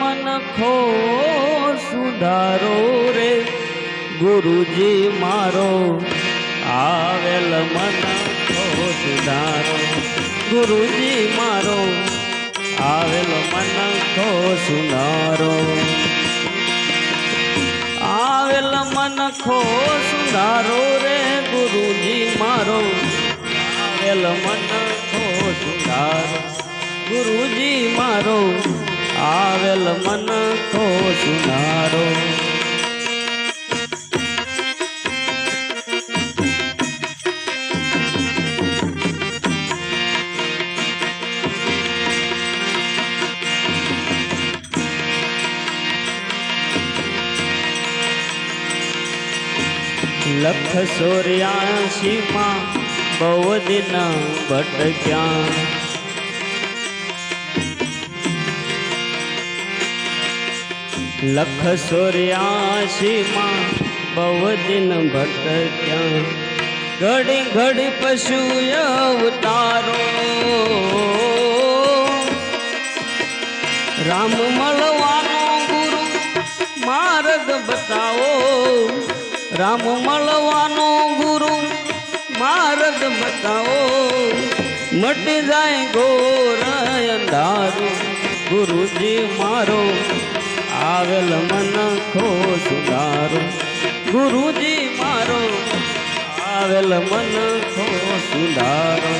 મન ખો સુધારો રે ગુરુજી મારો આવેલ મન ખો સુધારો ગુરુજી મારો આવેલ મન ખો સુધારો આવેલ મન ખો સુધારો રે ગુરુજી મારો આવેલ મન ખો સુધારો ગુરુજી મારો આવેલ મન ખો સુધારો લખ સોર્યાસી માં બહુ દિન ભટક્યા લખ સૂર્યાશીમાં બહુ દિન ભટક્યા ઘડી ઘડી પશુ અવતારો રામ મળવાનો ગુરુ, માર્ગ બતાવો. રામ મળવાનો ગુરુ, માર્ગ બતાવો. મટી જાય ગોર અંધારું, ગુરુજી મારો આવેલ મન ખો સુધારો ગુરુજી મારો આવેલ મન ખો સુધારો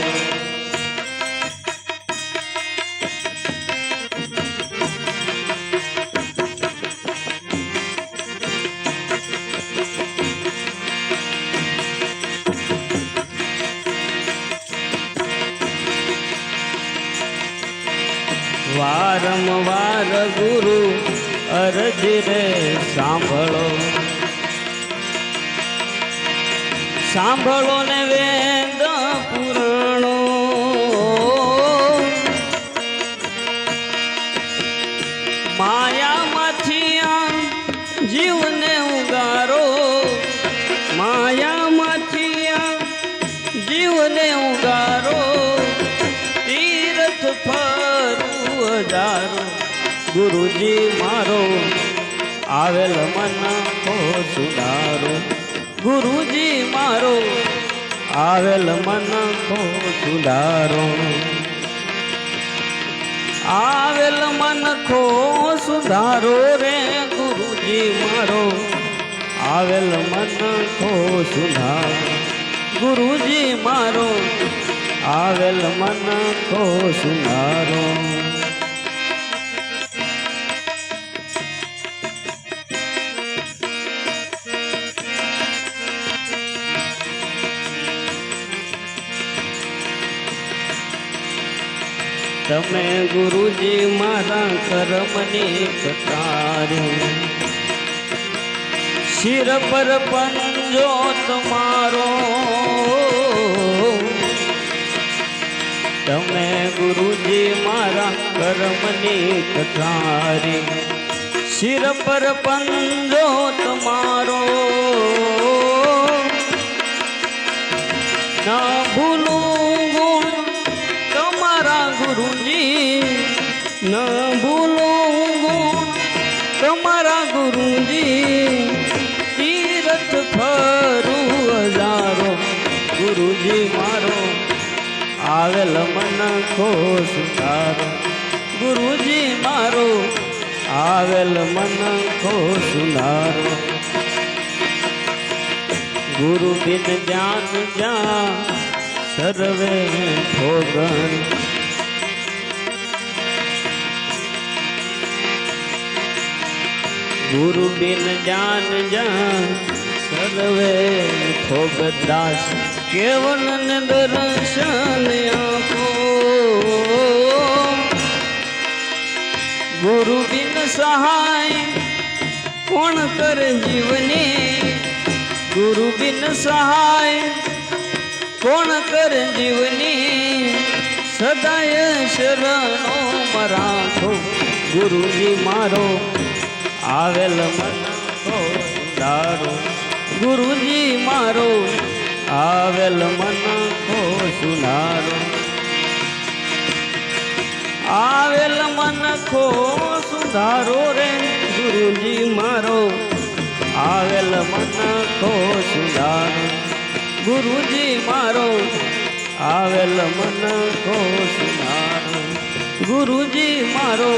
વારંવાર ગુરુ અરજ રે સાંભળો. સાંભળો ને વેદ પુરાણો. માયામાંથી આ જીવને ઉગારો. માયામાંથી આ જીવને ઉગારો. તીર્થ ફરું હજારો ગુરુજી મારો આવેલ મન ખો સુધારો ગુરુજી મારો આવેલ મન ખો સુધારો આવેલ મન ખો સુધારો રે ગુરુજી મારો આવેલ મન ખો સુધારો ગુરુજી મારો આવેલ મન ખો સુધારો તમે ગુરુજી મારા કરમની કટારી શિર પર પંજો તમારો. તમે ગુરુજી મારા કર્મની કટારી શિર પર પંજો તમારો. ન ભૂલું ગુણ તમારા ગુરુજી તીરથ ફરું હજારો ગુરુજી મારો આવેલ મન ખો સુધારો ગુરુજી મારો આવેલ મન ખો સુધારો ગુરુ બિન જ્ઞાન જ્યાં સર્વે ભોગન ગુરુ બિન જ્ઞાન જ્યાં સર્વે ભોગદાસ કેવલ ને દર્શન આપો ગુરુ બિન સહાય કોણ કરે જીવને ગુરુ બિન સહાય કોણ કરે જીવની સદાય શરણો મરાઠો ગુરુજી મારો આવેલ મન સુધારો ગુરુજી મારો. આવેલ મન કો સુધારો આવેલ મન ખો સુધારો રે ગુરુજી મારો. આવેલ મન સુધારો ગુરુજી મારો. આવેલ મન સુધારો ગુરુજી મારો.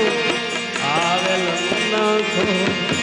આવેલ મન রাখো